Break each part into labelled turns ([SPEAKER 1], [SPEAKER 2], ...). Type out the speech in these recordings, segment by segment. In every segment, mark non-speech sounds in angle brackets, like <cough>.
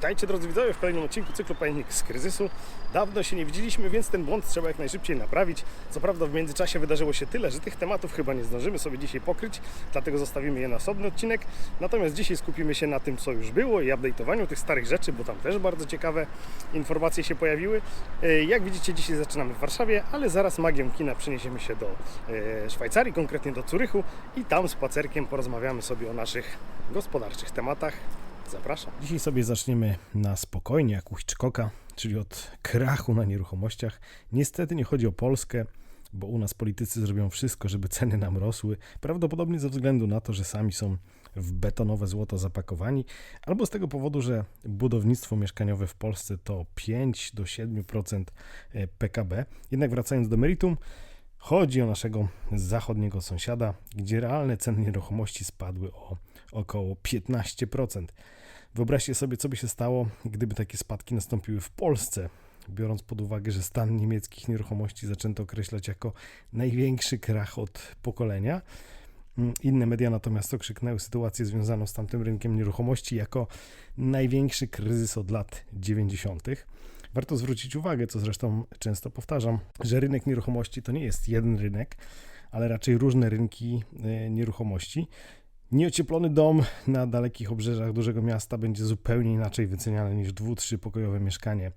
[SPEAKER 1] Witajcie drodzy widzowie w kolejnym odcinku cyklu Pamiętnik z kryzysu. Dawno się nie widzieliśmy, więc ten błąd trzeba jak najszybciej naprawić. Co prawda w międzyczasie wydarzyło się tyle, że tych tematów chyba nie zdążymy sobie dzisiaj pokryć, dlatego zostawimy je na osobny odcinek. Natomiast dzisiaj skupimy się na tym, co już było i update'owaniu tych starych rzeczy, bo tam też bardzo ciekawe informacje się pojawiły. E, Jak widzicie, dzisiaj zaczynamy w Warszawie, ale zaraz magią kina przeniesiemy się do e, Szwajcarii, konkretnie do Curychu i tam spacerkiem porozmawiamy sobie o naszych gospodarczych tematach. Zapraszam. Dzisiaj sobie zaczniemy na spokojnie, jak u Hitchcocka, czyli od krachu na nieruchomościach. Niestety nie chodzi o Polskę, bo u nas politycy zrobią wszystko, żeby ceny nam rosły. Prawdopodobnie ze względu na to, że sami są w betonowe złoto zapakowani, albo z tego powodu, że budownictwo mieszkaniowe w Polsce to 5 do 7% PKB. Jednak wracając do meritum, chodzi o naszego zachodniego sąsiada, gdzie realne ceny nieruchomości spadły o około 15%. Wyobraźcie sobie, co by się stało, gdyby takie spadki nastąpiły w Polsce, biorąc pod uwagę, że stan niemieckich nieruchomości zaczęto określać jako największy krach od pokolenia. Mm, Inne media natomiast okrzyknęły sytuację związaną z tamtym rynkiem nieruchomości jako największy kryzys od lat 90. Warto zwrócić uwagę, co zresztą często powtarzam, że rynek nieruchomości to nie jest jeden rynek, ale raczej różne rynki e, nieruchomości. Nieocieplony dom na dalekich obrzeżach dużego miasta będzie zupełnie inaczej wyceniany niż dwu, trzy pokojowe mieszkanie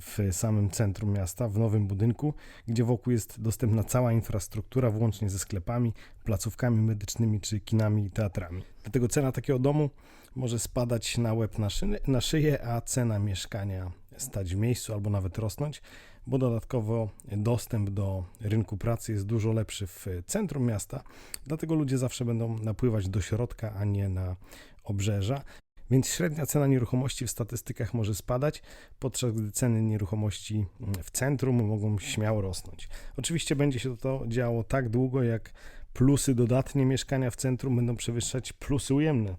[SPEAKER 1] w samym centrum miasta, w nowym budynku, gdzie wokół jest dostępna cała infrastruktura, włącznie ze sklepami, placówkami medycznymi czy kinami i teatrami. Dlatego cena takiego domu może spadać na łeb na, szyny, na szyję, a cena mieszkania stać w miejscu albo nawet rosnąć, bo dodatkowo dostęp do rynku pracy jest dużo lepszy w centrum miasta, dlatego ludzie zawsze będą napływać do środka, a nie na obrzeża. Więc średnia cena nieruchomości w statystykach może spadać, podczas gdy ceny nieruchomości w centrum mogą śmiało rosnąć. Oczywiście będzie się to działo tak długo, jak plusy dodatnie mieszkania w centrum będą przewyższać plusy ujemne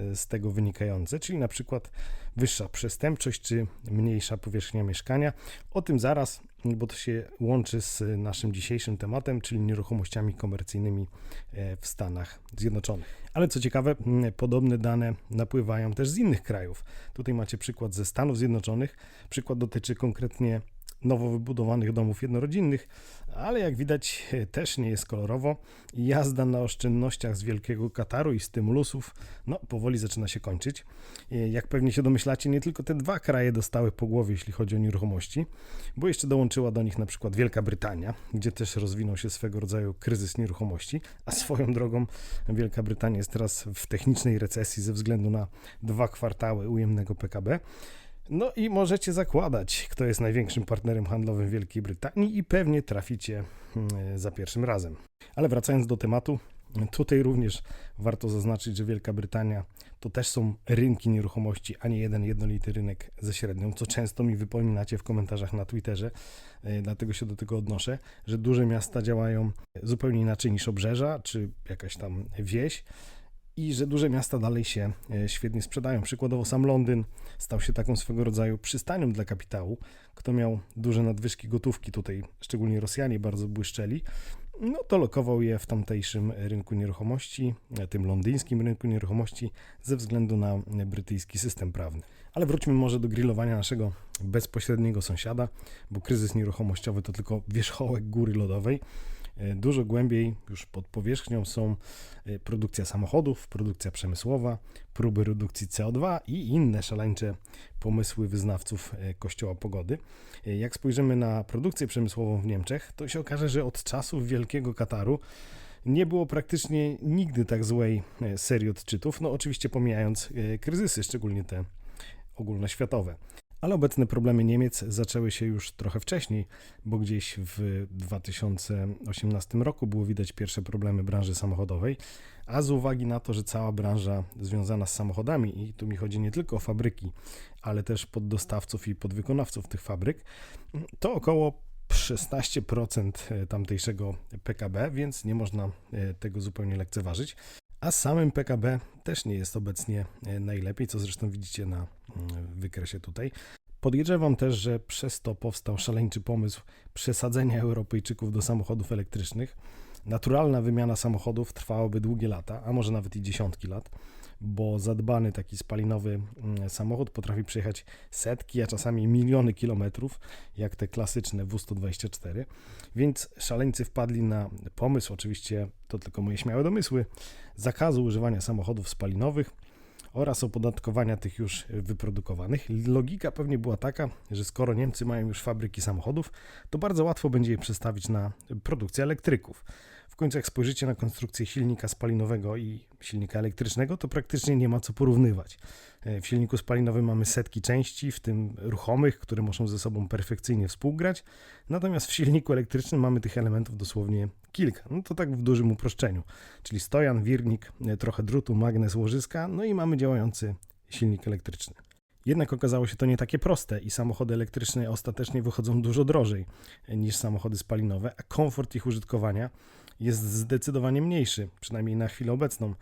[SPEAKER 1] e, z tego wynikające, czyli na przykład wyższa przestępczość czy mniejsza powierzchnia mieszkania. O tym zaraz, bo to się łączy z naszym dzisiejszym tematem, czyli nieruchomościami komercyjnymi e, w Stanach Zjednoczonych. Ale co ciekawe, podobne dane napływają też z innych krajów. Tutaj macie przykład ze Stanów Zjednoczonych. Przykład dotyczy konkretnie nowo wybudowanych domów jednorodzinnych, ale jak widać też nie jest kolorowo. Jazda na oszczędnościach z Wielkiego Kataru i stymulusów, no powoli zaczyna się kończyć. Jak pewnie się domyślacie, nie tylko te dwa kraje dostały po głowie, jeśli chodzi o nieruchomości, bo jeszcze dołączyła do nich na przykład Wielka Brytania, gdzie też rozwinął się swego rodzaju kryzys nieruchomości, a swoją drogą Wielka Brytania jest teraz w technicznej recesji ze względu na dwa kwartały ujemnego PKB. No i możecie zakładać, kto jest największym partnerem handlowym Wielkiej Brytanii i pewnie traficie mm, za pierwszym razem. Ale wracając do tematu, tutaj również warto zaznaczyć, że Wielka Brytania to też są rynki nieruchomości, a nie jeden jednolity rynek ze średnią, co często mi wypominacie w komentarzach na Twitterze, e, dlatego się do tego odnoszę, że duże miasta działają zupełnie inaczej niż obrzeża, czy jakaś tam wieś i że duże miasta dalej się e, świetnie sprzedają. Przykładowo sam Londyn stał się taką swego rodzaju przystanią dla kapitału. Kto miał duże nadwyżki gotówki, tutaj szczególnie Rosjanie bardzo błyszczeli, no to lokował je w tamtejszym rynku nieruchomości, e, tym londyńskim rynku nieruchomości, ze względu na e, brytyjski system prawny. Ale wróćmy może do grillowania naszego bezpośredniego sąsiada, bo kryzys nieruchomościowy to tylko wierzchołek góry lodowej. E, Dużo głębiej, już pod powierzchnią są e, produkcja samochodów, produkcja przemysłowa, próby redukcji CO2 i inne szaleńcze pomysły wyznawców e, Kościoła Pogody. Jak spojrzymy na produkcję przemysłową w Niemczech, to się okaże, że od czasów Wielkiego Kataru nie było praktycznie nigdy tak złej serii odczytów, no oczywiście pomijając kryzysy, szczególnie te ogólnoświatowe. Ale obecne problemy Niemiec zaczęły się już trochę wcześniej, bo gdzieś w 2018 roku było widać pierwsze problemy branży samochodowej, a z uwagi na to, że cała branża związana z samochodami, i tu mi chodzi nie tylko o fabryki, ale też poddostawców i podwykonawców tych fabryk, to około 16% tamtejszego PKB, więc nie można e, tego zupełnie lekceważyć. A samym PKB też nie jest obecnie e, najlepiej, co zresztą widzicie na mm, wykresie tutaj. Podejrzewam też, że przez to powstał szaleńczy pomysł przesadzenia Europejczyków do samochodów elektrycznych. Naturalna wymiana samochodów trwałaby długie lata, a może nawet i dziesiątki lat. Bo zadbany taki spalinowy mm, samochód potrafi przejechać setki, a czasami miliony kilometrów, jak te klasyczne W124. Więc szaleńcy wpadli na pomysł, oczywiście to tylko moje śmiałe domysły, zakazu używania samochodów spalinowych oraz opodatkowania tych już wyprodukowanych. Logika pewnie była taka, że skoro Niemcy mają już fabryki samochodów, to bardzo łatwo będzie je przestawić na produkcję elektryków. Końcu jak spojrzycie na konstrukcję silnika spalinowego i silnika elektrycznego, to praktycznie nie ma co porównywać. E, W silniku spalinowym mamy setki części, w tym ruchomych, które muszą ze sobą perfekcyjnie współgrać, natomiast w silniku elektrycznym mamy tych elementów dosłownie kilka. No to tak w dużym uproszczeniu, czyli stojan, wirnik, e, trochę drutu, magnes, łożyska, no i mamy działający silnik elektryczny. Jednak okazało się to nie takie proste i samochody elektryczne ostatecznie wychodzą dużo drożej e, niż samochody spalinowe, a komfort ich użytkowania jest zdecydowanie mniejszy, przynajmniej na chwilę obecną.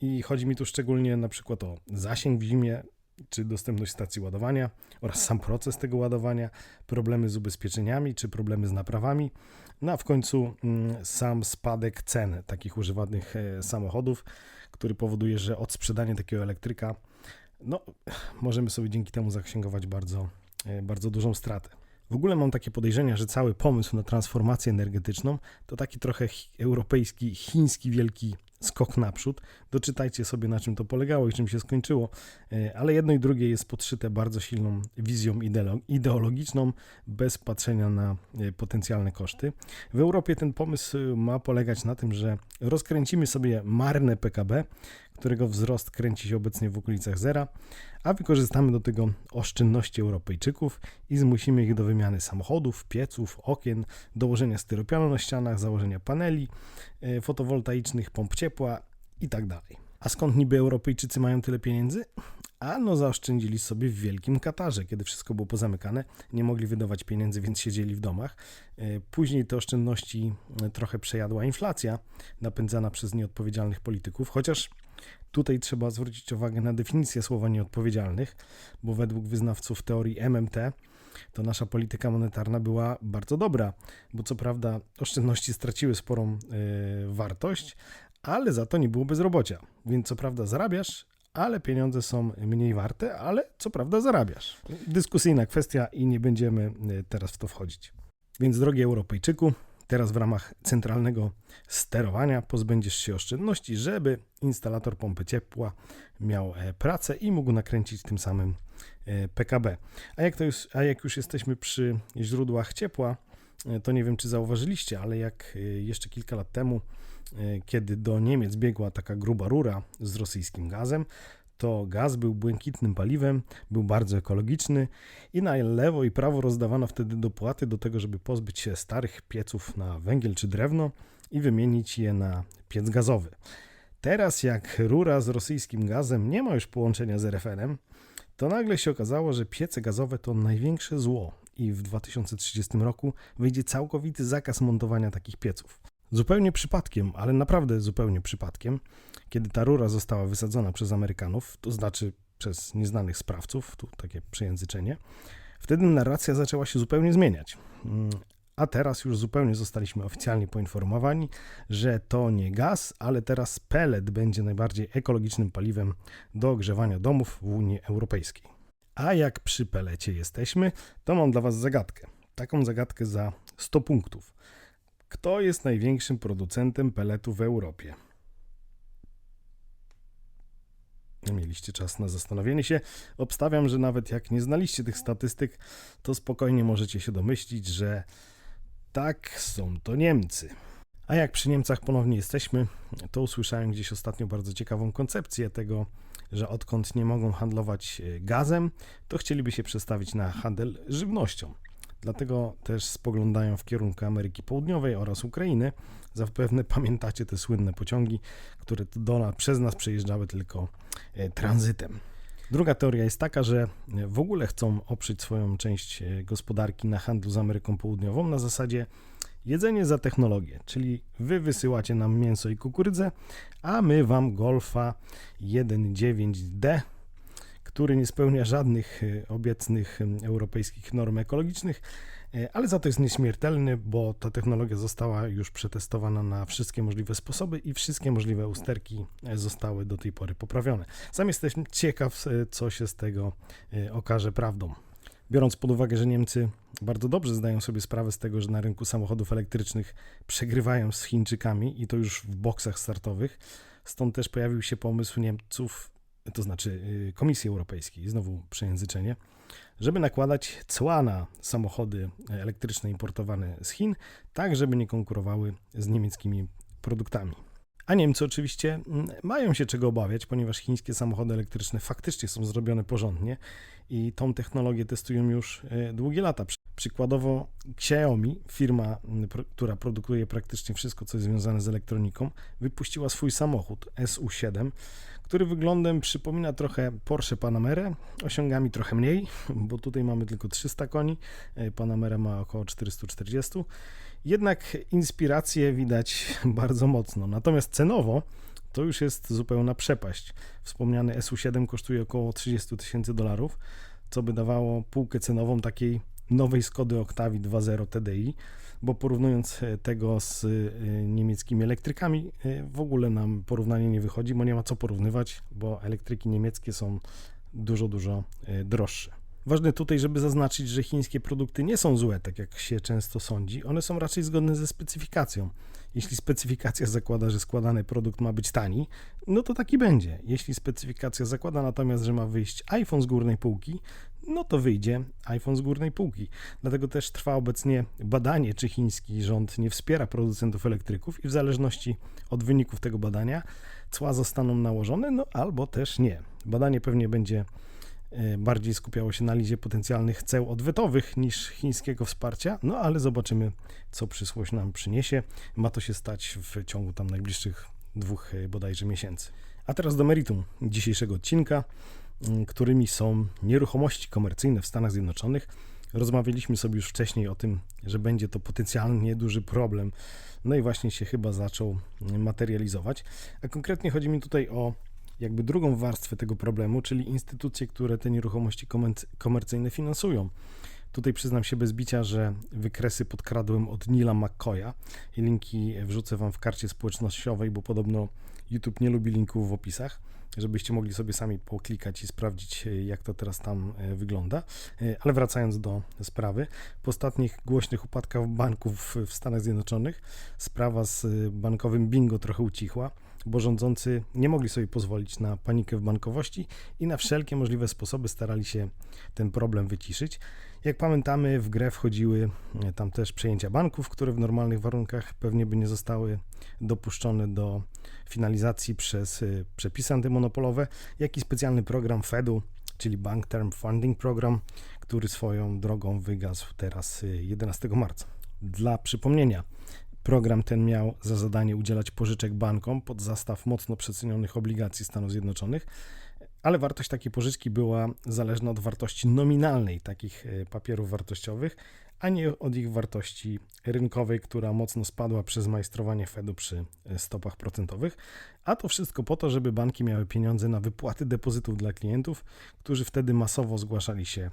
[SPEAKER 1] I chodzi mi tu szczególnie na przykład o zasięg w zimie, czy dostępność stacji ładowania oraz sam proces tego ładowania, problemy z ubezpieczeniami, czy problemy z naprawami, no a w końcu mm, sam spadek cen takich używanych e, samochodów, który powoduje, że od sprzedania takiego elektryka, no możemy sobie dzięki temu zaksięgować bardzo, e, bardzo dużą stratę. W ogóle mam takie podejrzenia, że cały pomysł na transformację energetyczną to taki trochę europejski, chiński wielki skok naprzód. Doczytajcie sobie na czym to polegało i czym się skończyło, E, ale jedno i drugie jest podszyte bardzo silną wizją ideolo- ideologiczną, bez patrzenia na e, potencjalne koszty. W Europie ten pomysł ma polegać na tym, że rozkręcimy sobie marne PKB, którego wzrost kręci się obecnie w okolicach zera, a wykorzystamy do tego oszczędności Europejczyków i zmusimy ich do wymiany samochodów, pieców, okien, dołożenia styropianu na ścianach, założenia paneli fotowoltaicznych, pomp ciepła i tak dalej. A skąd niby Europejczycy mają tyle pieniędzy? A no zaoszczędzili sobie w wielkim Katarze, kiedy wszystko było pozamykane, nie mogli wydawać pieniędzy, więc siedzieli w domach. E, Później te oszczędności e, trochę przejadła inflacja, napędzana przez nieodpowiedzialnych polityków, chociaż tutaj trzeba zwrócić uwagę na definicję słowa nieodpowiedzialnych, bo według wyznawców teorii MMT to nasza polityka monetarna była bardzo dobra, bo co prawda oszczędności straciły sporą e, wartość, ale za to nie było bezrobocia. Więc co prawda zarabiasz, ale pieniądze są mniej warte, ale co prawda zarabiasz. Dyskusyjna kwestia i nie będziemy e, teraz w to wchodzić. Więc drogi Europejczyku, teraz w ramach centralnego sterowania pozbędziesz się oszczędności, żeby instalator pompy ciepła miał e, pracę i mógł nakręcić tym samym PKB. A jak, to już, a jak już jesteśmy przy źródłach ciepła, e, to nie wiem, czy zauważyliście, ale jak e, jeszcze kilka lat temu, e, kiedy do Niemiec biegła taka gruba rura z rosyjskim gazem, to gaz był błękitnym paliwem, był bardzo ekologiczny i na lewo i prawo rozdawano wtedy dopłaty do tego, żeby pozbyć się starych pieców na węgiel czy drewno i wymienić je na piec gazowy. Teraz jak rura z rosyjskim gazem nie ma już połączenia z RFN-em, to nagle się okazało, że piece gazowe to największe zło i w 2030 roku wyjdzie całkowity zakaz montowania takich pieców. Zupełnie przypadkiem, ale naprawdę zupełnie przypadkiem, kiedy ta rura została wysadzona przez Amerykanów, to znaczy przez nieznanych sprawców, tu takie przejęzyczenie, wtedy narracja zaczęła się zupełnie zmieniać. A teraz już zupełnie zostaliśmy oficjalnie poinformowani, że to nie gaz, ale teraz pelet będzie najbardziej ekologicznym paliwem do ogrzewania domów w Unii Europejskiej. A jak przy pelecie jesteśmy, to mam dla Was zagadkę. Taką zagadkę za 100 punktów. Kto jest największym producentem peletu w Europie? Mieliście czas na zastanowienie się. Obstawiam, że nawet jak nie znaliście tych statystyk, to spokojnie możecie się domyślić, że tak, są to Niemcy. A jak przy Niemcach ponownie jesteśmy, to usłyszałem gdzieś ostatnio bardzo ciekawą koncepcję tego, że odkąd nie mogą handlować e, gazem, to chcieliby się przestawić na handel żywnością. Dlatego też spoglądają w kierunku Ameryki Południowej oraz Ukrainy. Zapewne pamiętacie te słynne pociągi, które do nas, przez nas przejeżdżały tylko e, tranzytem. Druga teoria jest taka, że w ogóle chcą oprzeć swoją część e, gospodarki na handlu z Ameryką Południową na zasadzie jedzenie za technologię, czyli wy wysyłacie nam mięso i kukurydzę, a my wam Golfa 1.9D, który nie spełnia żadnych e, obecnych europejskich norm ekologicznych, ale za to jest nieśmiertelny, bo ta technologia została już przetestowana na wszystkie możliwe sposoby i wszystkie możliwe usterki e, zostały do tej pory poprawione. Sam jestem ciekaw, e, co się z tego e, okaże prawdą. Biorąc pod uwagę, że Niemcy bardzo dobrze zdają sobie sprawę z tego, że na rynku samochodów elektrycznych przegrywają z Chińczykami i to już w boksach startowych, stąd też pojawił się pomysł Niemców, to znaczy Komisji Europejskiej, znowu przejęzyczenie, żeby nakładać cła na samochody elektryczne importowane z Chin, tak żeby nie konkurowały z niemieckimi produktami. A Niemcy oczywiście mm, mają się czego obawiać, ponieważ chińskie samochody elektryczne faktycznie są zrobione porządnie i tą technologię testują już e, długie lata. Przy- Przykładowo Xiaomi, firma, m, pro- która produkuje praktycznie wszystko, co jest związane z elektroniką, wypuściła swój samochód SU7, który wyglądem przypomina trochę Porsche Panamerę, osiągami trochę mniej, bo tutaj mamy tylko 300 koni, e, Panamera ma około 440. Jednak inspiracje widać <laughs> bardzo mocno. Natomiast cenowo to już jest zupełna przepaść. Wspomniany SU7 kosztuje około 30 tysięcy dolarów, co by dawało półkę cenową takiej nowej Skody Octavii 2.0 TDI, bo porównując e, tego z e, niemieckimi elektrykami, e, w ogóle nam porównanie nie wychodzi, bo nie ma co porównywać, bo elektryki niemieckie są dużo, dużo droższe. Ważne tutaj, żeby zaznaczyć, że chińskie produkty nie są złe, tak jak się często sądzi. One są raczej zgodne ze specyfikacją. Jeśli specyfikacja zakłada, że składany produkt ma być tani, no to taki będzie. Jeśli specyfikacja zakłada natomiast, że ma wyjść iPhone z górnej półki, no to wyjdzie iPhone z górnej półki. Dlatego też trwa obecnie badanie, czy chiński rząd nie wspiera producentów elektryków i w zależności od wyników tego badania cła zostaną nałożone, no albo też nie. Badanie pewnie będzie e, bardziej skupiało się na lizie potencjalnych ceł odwetowych niż chińskiego wsparcia, no ale zobaczymy, co przyszłość nam przyniesie. Ma to się stać w ciągu tam najbliższych dwóch e, bodajże miesięcy. A teraz do meritum dzisiejszego odcinka, którymi są nieruchomości komercyjne w Stanach Zjednoczonych. Rozmawialiśmy sobie już wcześniej o tym, że będzie to potencjalnie duży problem. No i właśnie się chyba zaczął materializować. A konkretnie chodzi mi tutaj o jakby drugą warstwę tego problemu, czyli instytucje, które te nieruchomości komerc- komercyjne finansują. Tutaj przyznam się bez bicia, że wykresy podkradłem od Nila McCoya i linki wrzucę Wam w karcie społecznościowej, bo podobno YouTube nie lubi linków w opisach, żebyście mogli sobie sami poklikać i sprawdzić, e, jak to teraz tam e, wygląda. E, Ale wracając do sprawy, po ostatnich głośnych upadkach banków w Stanach Zjednoczonych sprawa z bankowym bingo trochę ucichła bo rządzący nie mogli sobie pozwolić na panikę w bankowości i na wszelkie możliwe sposoby starali się ten problem wyciszyć. Jak pamiętamy, w grę wchodziły e, tam też przejęcia banków, które w normalnych warunkach pewnie by nie zostały dopuszczone do finalizacji przez e, przepisy antymonopolowe, jak i specjalny program Fedu, czyli Bank Term Funding Program, który swoją drogą wygasł teraz e, 11 marca. Dla przypomnienia, Program ten miał za zadanie udzielać pożyczek bankom pod zastaw mocno przecenionych obligacji Stanów Zjednoczonych, ale wartość takiej pożyczki była zależna od wartości nominalnej takich e, papierów wartościowych, a nie od ich wartości rynkowej, która mocno spadła przez majstrowanie Fedu przy e, stopach procentowych. A to wszystko po to, żeby banki miały pieniądze na wypłaty depozytów dla klientów, którzy wtedy masowo zgłaszali się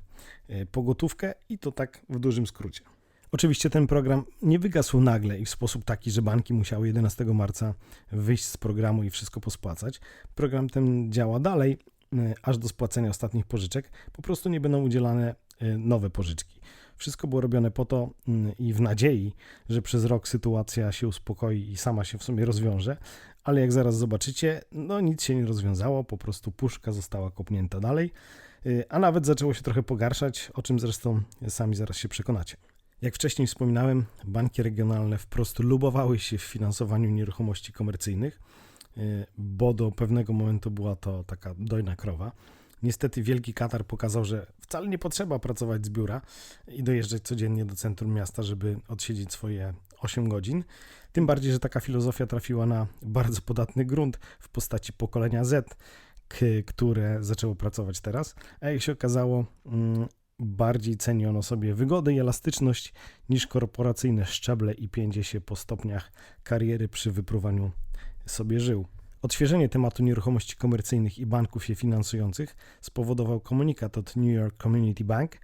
[SPEAKER 1] e, po gotówkę i to tak w dużym skrócie. Oczywiście ten program nie wygasł nagle i w sposób taki, że banki musiały 11 marca wyjść z programu i wszystko pospłacać. Program ten działa dalej, y, aż do spłacenia ostatnich pożyczek. Po prostu nie będą udzielane y, nowe pożyczki. Wszystko było robione po to y, i w nadziei, że przez rok sytuacja się uspokoi i sama się w sumie rozwiąże, ale jak zaraz zobaczycie, no nic się nie rozwiązało, po prostu puszka została kopnięta dalej, y, a nawet zaczęło się trochę pogarszać, o czym zresztą sami zaraz się przekonacie. Jak wcześniej wspominałem, banki regionalne wprost lubowały się w finansowaniu nieruchomości komercyjnych, y, bo do pewnego momentu była to taka dojna krowa. Niestety Wielki Katar pokazał, że wcale nie potrzeba pracować z biura i dojeżdżać codziennie do centrum miasta, żeby odsiedzieć swoje 8 godzin. Tym bardziej, że taka filozofia trafiła na bardzo podatny grunt w postaci pokolenia Z, które zaczęło pracować teraz. A jak się okazało, mm, bardziej ceni ono sobie wygodę i elastyczność niż korporacyjne szczeble i pięcie się po stopniach kariery przy wypruwaniu sobie żył. Odświeżenie tematu nieruchomości komercyjnych i banków je finansujących spowodował komunikat od New York Community Bank,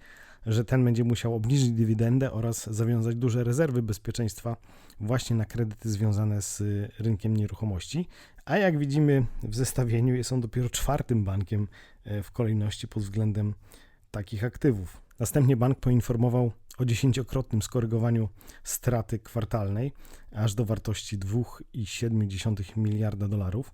[SPEAKER 1] że ten będzie musiał obniżyć dywidendę oraz zawiązać duże rezerwy bezpieczeństwa właśnie na kredyty związane z rynkiem nieruchomości. A jak widzimy w zestawieniu, jest on dopiero czwartym bankiem e, w kolejności pod względem takich aktywów. Następnie bank poinformował o dziesięciokrotnym skorygowaniu straty kwartalnej aż do wartości 2,7 miliarda dolarów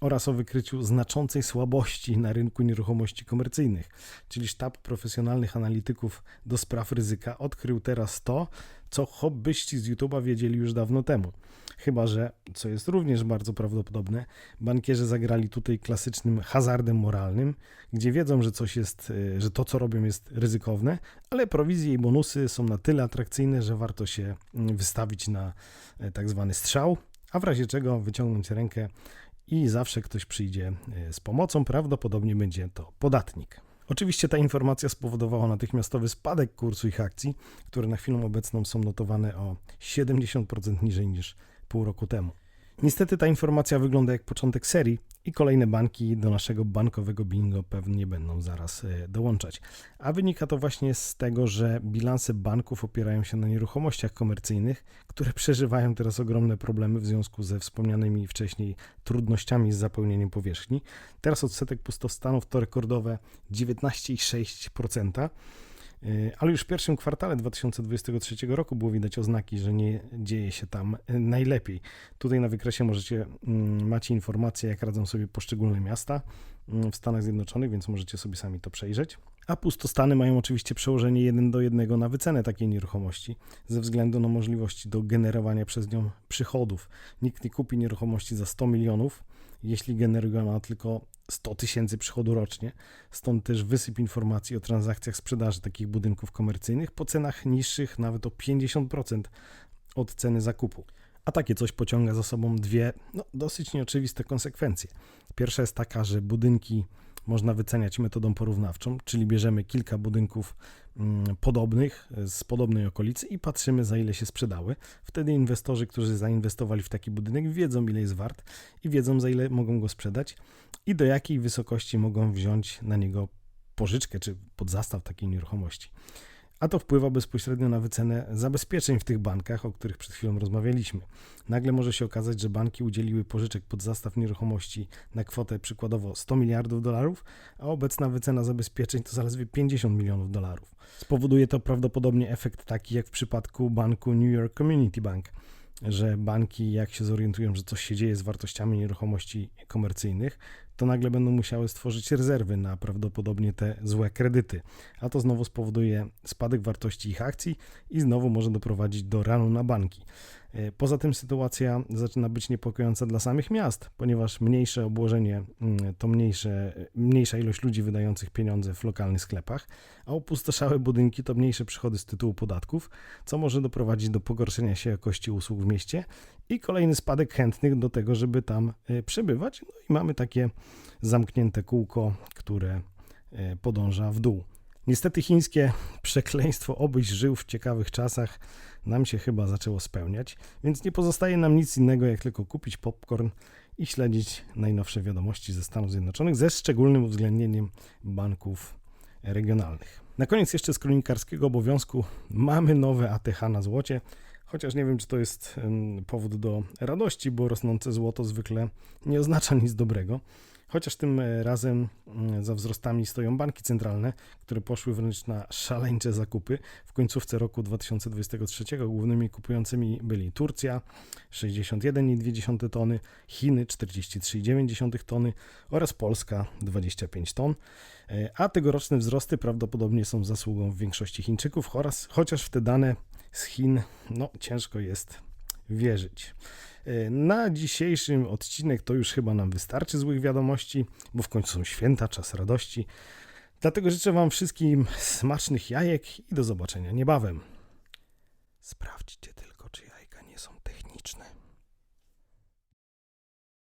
[SPEAKER 1] oraz o wykryciu znaczącej słabości na rynku nieruchomości komercyjnych. Czyli sztab profesjonalnych analityków do spraw ryzyka odkrył teraz to, co hobbyści z YouTube'a wiedzieli już dawno temu. Chyba, że, co jest również bardzo prawdopodobne, bankierzy zagrali tutaj klasycznym hazardem moralnym, gdzie wiedzą, że coś jest, y, że to, co robią, jest ryzykowne, ale prowizje i bonusy są na tyle atrakcyjne, że warto się mm, wystawić na e, tak zwany strzał, a w razie czego wyciągnąć rękę i zawsze ktoś przyjdzie e, z pomocą, prawdopodobnie będzie to podatnik. Oczywiście ta informacja spowodowała natychmiastowy spadek kursu ich akcji, które na chwilę obecną są notowane o 70% niżej niż pół roku temu. Niestety ta informacja wygląda jak początek serii i kolejne banki do naszego bankowego bingo pewnie będą zaraz e, dołączać. A wynika to właśnie z tego, że bilanse banków opierają się na nieruchomościach komercyjnych, które przeżywają teraz ogromne problemy w związku ze wspomnianymi wcześniej trudnościami z zapełnieniem powierzchni. Teraz odsetek pustostanów to rekordowe 19,6%. Y, ale już w pierwszym kwartale 2023 roku było widać oznaki, że nie dzieje się tam y, najlepiej. Tutaj na wykresie możecie, mm, macie informacje, jak radzą sobie poszczególne miasta mm, w Stanach Zjednoczonych, więc możecie sobie sami to przejrzeć. A pustostany mają oczywiście przełożenie 1 do 1 na wycenę takiej nieruchomości, ze względu na możliwości do generowania przez nią przychodów. Nikt nie kupi nieruchomości za 100 milionów, jeśli generuje ona tylko 100 tysięcy przychodu rocznie. Stąd też wysyp informacji o transakcjach sprzedaży takich budynków komercyjnych po cenach niższych nawet o 50% od ceny zakupu. A takie coś pociąga za sobą dwie no, dosyć nieoczywiste konsekwencje. Pierwsza jest taka, że budynki można wyceniać metodą porównawczą, czyli bierzemy kilka budynków mm, podobnych z podobnej okolicy i patrzymy za ile się sprzedały. Wtedy inwestorzy, którzy zainwestowali w taki budynek, wiedzą ile jest wart i wiedzą za ile mogą go sprzedać i do jakiej wysokości mogą wziąć na niego pożyczkę czy podzastaw takiej nieruchomości a to wpływa bezpośrednio na wycenę zabezpieczeń w tych bankach, o których przed chwilą rozmawialiśmy. Nagle może się okazać, że banki udzieliły pożyczek pod zastaw nieruchomości na kwotę przykładowo 100 miliardów dolarów, a obecna wycena zabezpieczeń to zaledwie 50 milionów dolarów. Spowoduje to prawdopodobnie efekt taki jak w przypadku banku New York Community Bank że banki, jak się zorientują, że coś się dzieje z wartościami nieruchomości komercyjnych, to nagle będą musiały stworzyć rezerwy na prawdopodobnie te złe kredyty, a to znowu spowoduje spadek wartości ich akcji i znowu może doprowadzić do ranu na banki. E, poza tym sytuacja zaczyna być niepokojąca dla samych miast, ponieważ mniejsze obłożenie mm, to mniejsze, mniejsza ilość ludzi wydających pieniądze w lokalnych sklepach, a opustoszałe budynki to mniejsze przychody z tytułu podatków, co może doprowadzić do pogorszenia się jakości usług w mieście i kolejny spadek chętnych do tego, żeby tam e, przebywać. No i mamy takie zamknięte kółko, które e, podąża w dół. Niestety chińskie <laughs> przekleństwo obyś żył w ciekawych czasach nam się chyba zaczęło spełniać, więc nie pozostaje nam nic innego jak tylko kupić popcorn i śledzić najnowsze wiadomości ze Stanów Zjednoczonych ze szczególnym uwzględnieniem banków regionalnych. Na koniec jeszcze z kronikarskiego obowiązku mamy nowe ATH na złocie. Chociaż nie wiem, czy to jest powód do radości, bo rosnące złoto zwykle nie oznacza nic dobrego. Chociaż tym e, razem mm, za wzrostami stoją banki centralne, które poszły wręcz na szaleńcze zakupy. W końcówce roku 2023 głównymi kupującymi byli Turcja 61,2 tony, Chiny 43,9 tony oraz Polska 25 ton. E, a tegoroczne wzrosty prawdopodobnie są zasługą w większości Chińczyków, oraz, chociaż w te dane z Chin, no ciężko jest wierzyć. E, na dzisiejszym odcinek to już chyba nam wystarczy złych wiadomości, bo w końcu są święta, czas radości. Dlatego życzę Wam wszystkim smacznych jajek i do zobaczenia niebawem. Sprawdźcie tylko, czy jajka nie są techniczne.